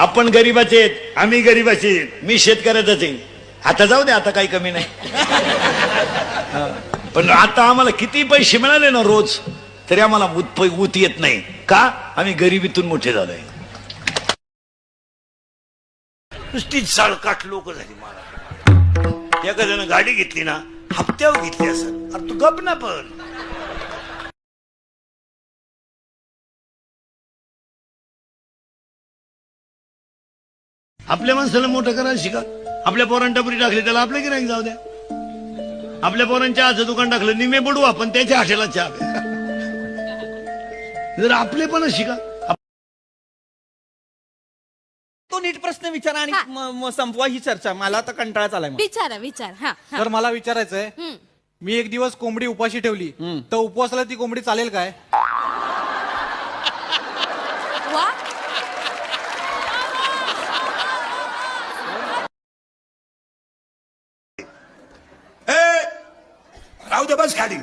आपण गरीबाचे आहेत आम्ही गरीबाचे आहेत. मी शेतकऱ्याचाच आहे. आता जाऊ दे आता काही कमी नाही. पण आता आम्हाला किती पैसे मिळाले ना रोज तरी आम्हाला उत उत येत नाही. का? आम्ही गरिबीतून मोठे झालोय नुसती चाळकाट लोक झाली मला एखाद्यानं गाडी घेतली ना हप्त्यावर घेतली असेल अरे तू गप ना पण. आपल्या माणसाला मोठं करायला शिका आपल्या पोरांच्या पुरी टाकली त्याला आपल्या गिराईक जाऊ द्या आपल्या पोरांच्या आजचं दुकान टाकलं निमे बुडू आपण त्याच्या हॉटेला चहा. जर आपले पण शिका तो नीट प्रश्न विचारा आणि हा. म- म- संपवा ही चर्चा मला तर कंटाळा आलाय मग. विचारा विचार हा हा. तर मला विचारायचंय हम्म. मी एक दिवस कोंबडी उपाशी ठेवली. तर उपवासाला ती कोंबडी चालेल काय वा राहू दे बस खाली.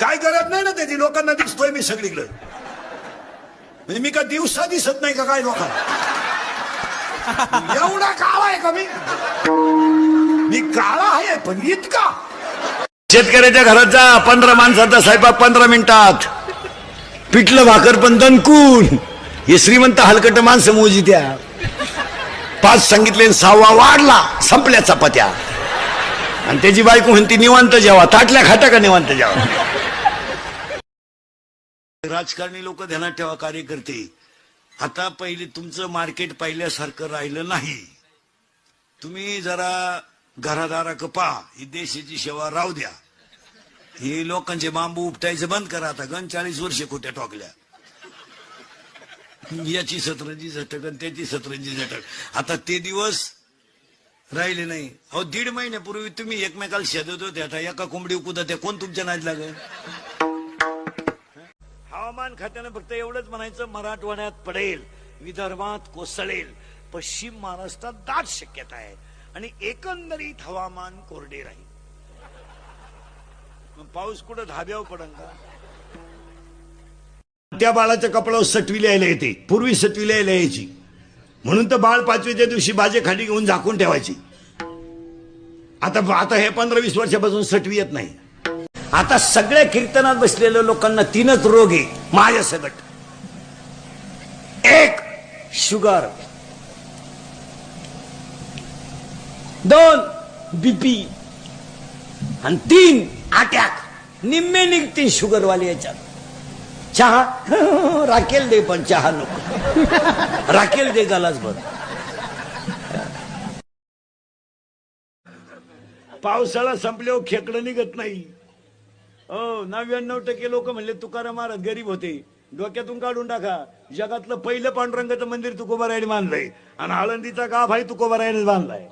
काय करत नाही ना त्याची लोकांना दिसतोय मी सगळीकडे. म्हणजे मी का दिवसा दिसत नाही का काय लोकांना? एवढा काळा आहे का मी? मी काळा आहे पण इतका. शेतकऱ्याच्या घरात जा पंधरा माणसाचा स्वयंपाक पंधरा मिनिटात. पिठलं भाकर पण दणकून. हे श्रीमंत हलकट माणसं मोजी त्या पाच सांगितले सहावा वाढला संपल्या चपात्या. आणि त्याची बायको म्हणती निवांत जेवा. ताटल्या खाटा का निवांत जेवा? राजकारणी लोक ध्यानात ठेवा कार्यकर्ते. आता पहिले तुमचं मार्केट पाहिल्यासारखं राहिलं नाही. तुम्ही जरा घरादारा कपा ही देशाची सेवा राहू द्या. हे लोकांचे बांबू उपटायचं बंद करा आता. गण चाळीस वर्ष खोट्या टोकल्या. याची सतरंजी झटक आणि त्याची सतरंजी झटक आता ते दिवस राहिले नाही. अहो दीड महिन्यापूर्वी तुम्ही एकमेकाला शेदत होते. आता एका कोंबडी उकुदा त्या कोण तुमच्या नाद लागेल? हवामान खात्यानं फक्त एवढंच म्हणायचं मराठवाड्यात पडेल विदर्भात कोसळेल. पश्चिम महाराष्ट्रात दाट शक्यता आहे. आणि एकंदरीत हवामान कोरडे राहील. मग पाऊस कुठं धाब्यावर पडन का? त्या बाळाच्या कपडावर सटवी लिहायला येते. पूर्वी सटवी लिहायला यायची. म्हणून तर बाळ पाचवीच्या दिवशी बाजे खाली घेऊन झाकून ठेवायची. आता आता हे पंधरा वीस वर्षापासून सटवी येत नाही. आता सगळ्या कीर्तनात बसलेल्या लोकांना तीनच रोग आहे माझ्या सगट. एक शुगर. दोन बीपी आणि तीन अटॅक. निम्मे निघतील शुगरवाले याच्यात. चहा? राखेल दे पण चहा नको. राखेल दे झालाच भर. पावसाळा संपल्यावर खेकडं निघत नाही. हो नव्याण्णव टक्के लोक म्हणले तुकाराम महाराज गरीब होते. डोक्यातून काढून टाका. जगातलं पहिलं पांडुरंगाचं मंदिर तुकोबारायने बांधलंय. आणि आळंदीचा गाभ आहे तुकोबारायने बांधलाय.